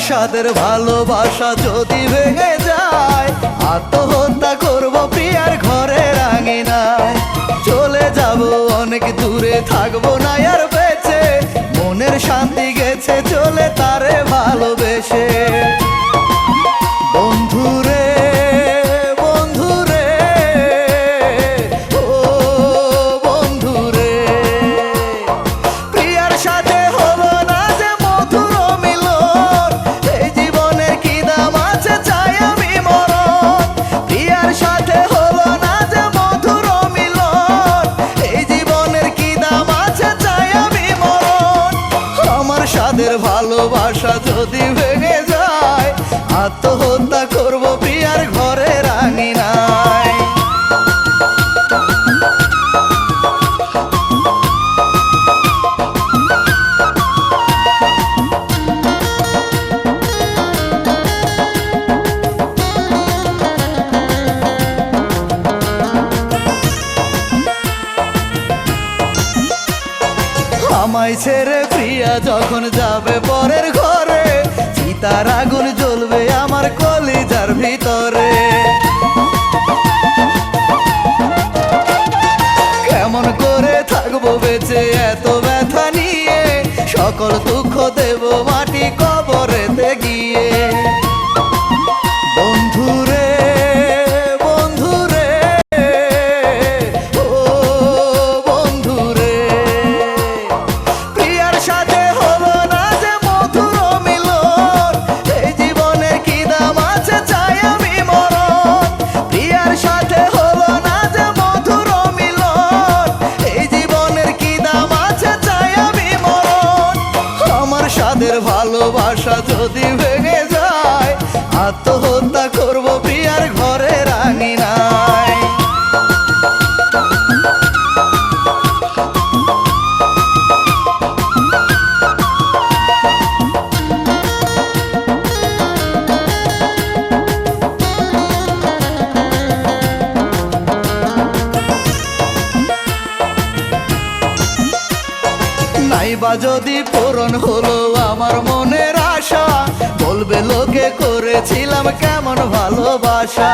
সাদের ভালোবাসা যদি ভেঙে যায়, আত্মহত্যা করব প্রিয়ার ঘরে রাঙিনায়। চলে যাব অনেক দূরে, থাকব না আর বেঁচে। মনের শান্তি গেছে চলে তারে ভালোবেসে। ভালোবাসা যদি আমায় ছেড়ে প্রিয়া যখন যাবে পরের ঘরে, চিতার আগুন জ্বলবে আমার কলিজার ভিতরে। কেমন করে থাকব বেঁচে এত ব্যথা নিয়ে, সকল দুঃখ দেব মাটি কবরেতে গিয়ে। আত্মহত্যা করব নাইবা যদি পূরণ হলো আমার মনের আশা। বলবে, লোকে করেছিলাম কেমন ভালোবাসা?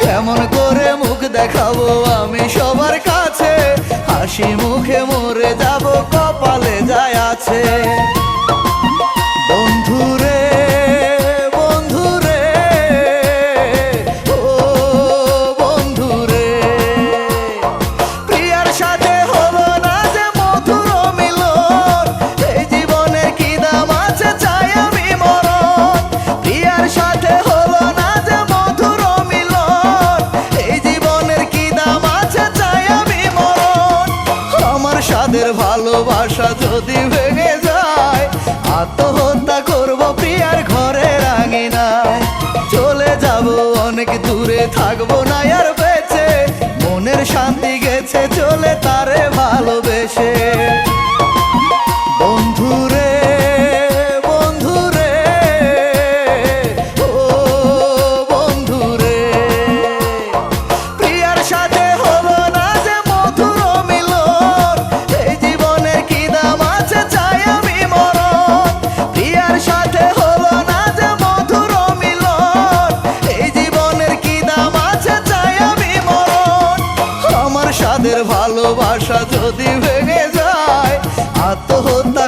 কেমন করে মুখ দেখাবো আমি সবার কাছে? হাসি মুখে মরে যাব, কপালে যায় আছে। থাকব না আর বেঁচে। মনের শান্তি গেছে চলে তারে ভালোবেসে। আমাদের ভালোবাসা যদি ভেঙে যায় আত্মহত্যা